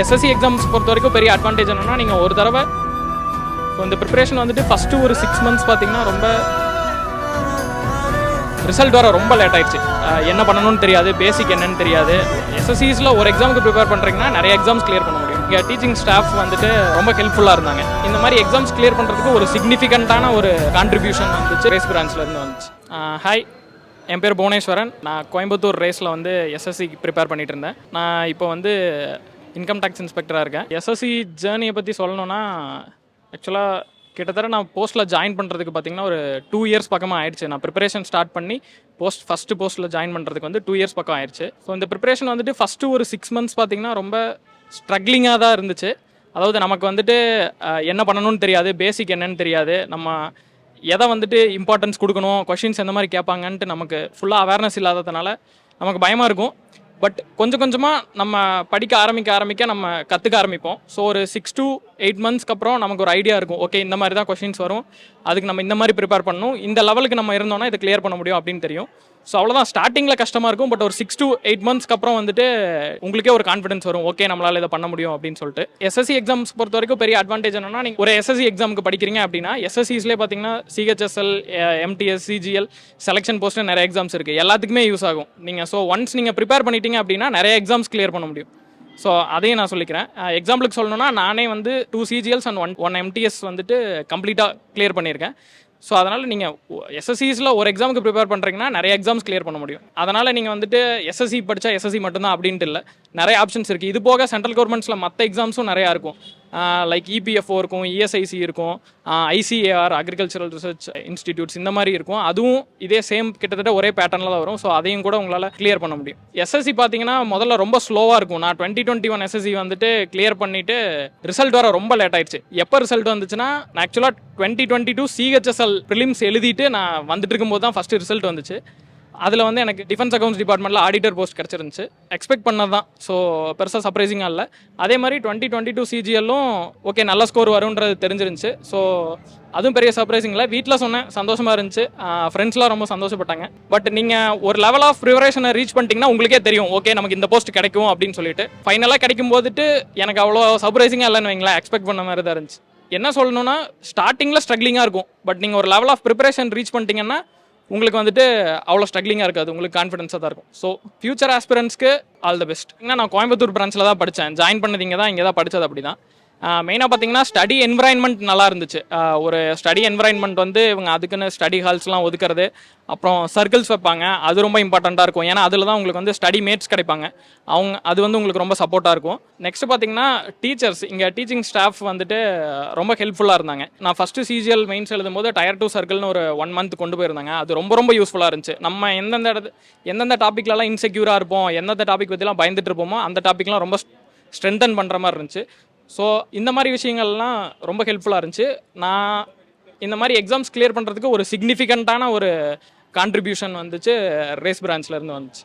SSC exams பொறுத்த வரைக்கும் பெரிய அட்வான்டேஜ் என்னன்னா நீங்கள் ஒரு தடவை இப்போ இந்த ப்ரிப்பரேஷன் வந்துட்டு ஃபஸ்ட்டு ஒரு சிக்ஸ் மந்த்ஸ் பார்த்தீங்கன்னா ரொம்ப ரிசல்ட் வர ரொம்ப லேட் ஆயிடுச்சு. என்ன பண்ணணும்னு தெரியாது பேசிக் என்னன்னு தெரியாது. எஸ்எஸ்சிஸில் ஒரு எக்ஸாமுக்கு ப்ரிப்பேர் பண்ணுறீங்கன்னா நிறைய எக்ஸாம்ஸ் கிளியர் பண்ண முடியும். இங்கே டீச்சிங் ஸ்டாஃப் வந்துட்டு ரொம்ப ஹெல்ப்ஃபுல்லாக இருந்தாங்க. இந்த மாதிரி எக்ஸாம்ஸ் கிளியர் பண்ணுறதுக்கு ஒரு சிக்னிஃபிகண்ட்டான ஒரு கான்ட்ரிபியூஷன் வந்துச்சு. ரேஸ் பிரான்ச்லேருந்து வந்துச்சு. ஹாய் என் பேர் புவனேஸ்வரன். நான் கோயம்புத்தூர் ரேஸில் வந்து எஸ்எஸ்சி ப்ரிப்பேர் பண்ணிட்டு இருந்தேன். நான் இப்போ வந்து இன்கம் டேக்ஸ் இன்ஸ்பெக்டராக இருக்கேன். எஸ்எஸ்சி ஜேர்னியை பற்றி சொல்லணும்னா ஆக்சுவலாக கிட்டத்தட்ட நான் போஸ்ட்டில் ஜாயின் பண்ணுறதுக்கு பார்த்தீங்கன்னா ஒரு டூ இயர்ஸ் பக்கமாக ஆயிடுச்சு. நான் ப்ரிப்பரேஷன் ஸ்டார்ட் பண்ணி போஸ்ட் ஃபஸ்ட்டு போஸ்ட்டில் ஜாயின் பண்ணுறதுக்கு வந்து டூ இயர்ஸ் பக்கம் ஆயிடுச்சு. ஸோ இந்த ப்ரிப்பரேஷன் வந்துட்டு ஃபஸ்ட்டு ஒரு சிக்ஸ் மந்த்ஸ் பார்த்தீங்கன்னா ரொம்ப ஸ்ட்ரகிளிங்காக தான் இருந்துச்சு. அதாவது நமக்கு வந்துட்டு என்ன பண்ணணும்னு தெரியாது பேசிக் என்னன்னு தெரியாது. நம்ம எதை வந்துட்டு இம்பார்ட்டன்ஸ் கொடுக்கணும் கொஷின்ஸ் எந்த மாதிரி கேட்பாங்கன்ட்டு நமக்கு ஃபுல்லாக அவேர்னஸ் இல்லாததுனால நமக்கு பயமாக இருக்கும். பட் கொஞ்சம் கொஞ்சமாக நம்ம படிக்க ஆரம்பிக்க ஆரம்பிக்க நம்ம கற்றுக்க ஆரம்பிப்போம். ஸோ ஒரு சிக்ஸ் டு எயிட் மந்த்ஸ்க்கு அப்புறம் நமக்கு ஒரு ஐடியா இருக்கும். ஓகே இந்த மாதிரி தான் கொஷின்ஸ் வரும். அதுக்கு நம்ம இந்த மாதிரி ப்ரிப்பேர் பண்ணணும். இந்த லெவலுக்கு நம்ம இருந்தோம்னா இதை கிளியர் பண்ண முடியும் அப்படின்னு தெரியும். ஸோ அவ்வளோதான் ஸ்டார்டிங்கில் கஷ்டமாக இருக்கும் பட் ஒரு சிக்ஸ் டு எயிட் மந்த்ஸ்க்கு அப்புறம் வந்துட்டு உங்களுக்கே ஒரு கான்ஃபிடன்ஸ் வரும். ஓகே நம்மளால் இதை பண்ண முடியும் அப்படின்னு சொல்லிட்டு. எஸ்எஸ்சி எக்ஸாம்ஸ் பொறுத்த வரைக்கும் பெரிய அட்வான்டேஜ் என்னன்னா நீங்கள் ஒரு எஸ்எஸ்சி எக்ஸாமுக்கு படிக்கிறீங்க அப்படின்னா எஸ்எஸ்சிஸ்லேயே பார்த்தீங்கன்னா CHSL MTS CGL selection post நிறைய எக்ஸாம்ஸ் இருக்குது எல்லாத்துக்குமே யூஸ் ஆகும். நீங்கள் ஸோ ஒன்ஸ் நீங்கள் ப்ரிப்பேர் பண்ணிட்டீங்க அப்படின்னா நிறைய எக்ஸாம்ஸ் கிளியர் பண்ண முடியும். ஸோ அதையும் நான் சொல்லிக்கிறேன். Ah, எக்ஸாம்பிளுக்கு சொல்லணும்னா நானே வந்து two சிஜிஎல்ஸ் and one one MTS வந்துட்டு கம்ப்ளீட்டாக கிளியர் பண்ணியிருக்கேன். ஸோ அதனால் நீங்கள் எஸ்எஸ்சிஸில் ஒரு எக்ஸாமுக்கு ப்ரிப்பேர் பண்ணுறீங்கன்னா நிறைய எக்ஸாம்ஸ் கிளியர் பண்ண முடியும். அதனால் நீங்கள் வந்துட்டு எஸ்எஸ்சி படித்தா எஸ்எஸ்சி மட்டும்தான் அப்படின்ட்டு இல்லை. நிறைய ஆப்ஷன்ஸ் இருக்குது இது போக சென்ட்ரல் கவர்மெண்ட்ஸில் மற்ற எக்ஸாம்ஸும் நிறையா இருக்கும். லைக் இபிஎஃப்ஓ இருக்கும் இஎஸ்ஐசி இருக்கும் ஐசிஏஆர் அக்ரிகல்ச்சரல் ரிசர்ச் இன்ஸ்டிடியூட்ஸ் இந்த மாதிரி இருக்கும். அதுவும் இதே சேம் கிட்டத்தட்ட ஒரே பேட்டர்னில் தான் வரும். ஸோ அதையும் கூட உங்களால் கிளியர் பண்ண முடியும். எஸ்எஸ்சி பார்த்தீங்கன்னா முதல்ல ரொம்ப ஸ்லோவாக இருக்கும். நான் டுவெண்ட்டி டுவெண்ட்டி ஒன் எஸ்எஸ்சி வந்துட்டு கிளியர் பண்ணிட்டு ரிசல்ட் வர ரொம்ப லேட் ஆயிடுச்சு. எப்போ ரிசல்ட் வந்துச்சுன்னா நான் ஆக்சுவலாக twenty twenty two CHSL prelims எழுதிட்டு நான் வந்துட்டு இருக்கும்போது தான் ஃபஸ்ட்டு ரிசல்ட் வந்துச்சு. அதில் வந்து எனக்கு டிஃபென்ஸ் அக்கௌண்ட்ஸ் டிபார்ட்மெண்ட்டில் ஆடிட்டர் போஸ்ட் கிடச்சிருந்துச்சு. எக்ஸ்பெக்ட் பண்ணது தான் ஸோ பெருசாக சர்ப்ரைசிங்காக இல்லை. அதே மாதிரி டுவெண்ட்டி டுவெண்ட்டி டூ சிஜிஎல்லும் ஓகே நல்ல ஸ்கோர் வரும்ன்றது தெரிஞ்சிருந்துச்சு. ஸோ அதுவும் பெரிய சர்ப்ரைசிங் இல்லை. வீட்டில் சொன்னேன். சந்தோஷமாக இருந்துச்சு. ஃப்ரெண்ட்ஸ்லாம் ரொம்ப சந்தோஷப்பட்டாங்க. பட் நீங்கள் ஒரு லெவல் ஆஃப் ப்ரிவரேஷனை ரீச் பண்ணிட்டீங்கன்னா உங்களுக்கே தெரியும். ஓகே நமக்கு இந்த போஸ்ட் கிடைக்கும் அப்படின்னு சொல்லிட்டு. ஃபைனலாக கிடைக்கும் போதுட்டு எனக்கு அவ்வளோ சர்ப்ரைசிங்காக இல்லைன்னு வைங்களேன். எக்ஸ்பெக்ட் பண்ண மாதிரி தான் இருந்துச்சு. என்ன சொல்லணும்னா ஸ்டார்டிங்கில் ஸ்ட்ரகிளிங்காக இருக்கும். பட் நீங்கள் ஒரு லெவல் ஆஃப் ப்ரிப்பரேஷன் ரீச் பண்ணிட்டீங்கன்னா உங்களுக்கு வந்துட்டு அவ்வளோ ஸ்ட்ரகிளிங்காக இருக்காது. உங்களுக்கு கான்ஃபிடன்ஸாக தான் இருக்கும். ஸோ ஃபியூச்சர் ஆஸ்பிரன்ஸ்க்கு ஆல் த பெஸ்ட் ஏன்னா நான் கோயம்புத்தூர் பிரான்ச்சில் தான் படித்தேன் ஜாயின் பண்ணது இங்கே தான் இங்கே தான் படித்தது அப்படி தான் மெயினாக பார்த்தீங்கன்னா ஸ்டடி என்விரான்மெண்ட் நல்லா இருந்துச்சு. ஒரு ஸ்டடி என்விரான்மெண்ட் வந்து இவங்க அதுக்குன்னு ஸ்டடி ஹால்ஸ்லாம் ஒதுக்குறது அப்புறம் சர்க்கிள்ஸ் வைப்பாங்க. அது ரொம்ப இம்பார்ட்டண்ட்டாக இருக்கும். ஏன்னா அதில் தான் உங்களுக்கு வந்து ஸ்டடி மேட்ஸ் கிடைப்பாங்க. அவங்க அது வந்து உங்களுக்கு ரொம்ப சப்போர்ட்டாக இருக்கும். நெக்ஸ்ட் பார்த்தீங்கன்னா டீச்சர்ஸ் இங்கே டீச்சிங் ஸ்டாஃப் வந்துட்டு ரொம்ப ஹெல்ப்ஃபுல்லாக இருந்தாங்க. நான் ஃபஸ்ட்டு சிஜிஎல் மெயின்ஸ் எழுதும்போது டயர் டூ சர்க்கிள்னு ஒரு ஒன் மந்த் கொண்டு போயிருந்தாங்க. அது ரொம்ப ரொம்ப யூஸ்ஃபுல்லாக இருந்துச்சு. நம்ம எந்தெந்த இடத்து எந்தெந்த டாப்பிக்லலாம் இன்செக்யூராக இருப்போம் எந்தெந்த டாபிக் பற்றிலாம் பயந்துட்டு இருப்போமோ அந்த டாப்பிக்லாம் ரொம்ப ஸ்ட்ரென்தன் பண்ணுற மாதிரி இருந்துச்சு. ஸோ இந்த மாதிரி விஷயங்கள்லாம் ரொம்ப ஹெல்ப்ஃபுல்லாக இருந்துச்சு. நான் இந்த மாதிரி எக்ஸாம்ஸ் கிளியர் பண்ணுறதுக்கு ஒரு சிக்னிஃபிகண்ட்டான ஒரு கான்ட்ரிபியூஷன் வந்துச்சு ரேஸ் பிரான்ச்லேருந்து வந்துச்சு.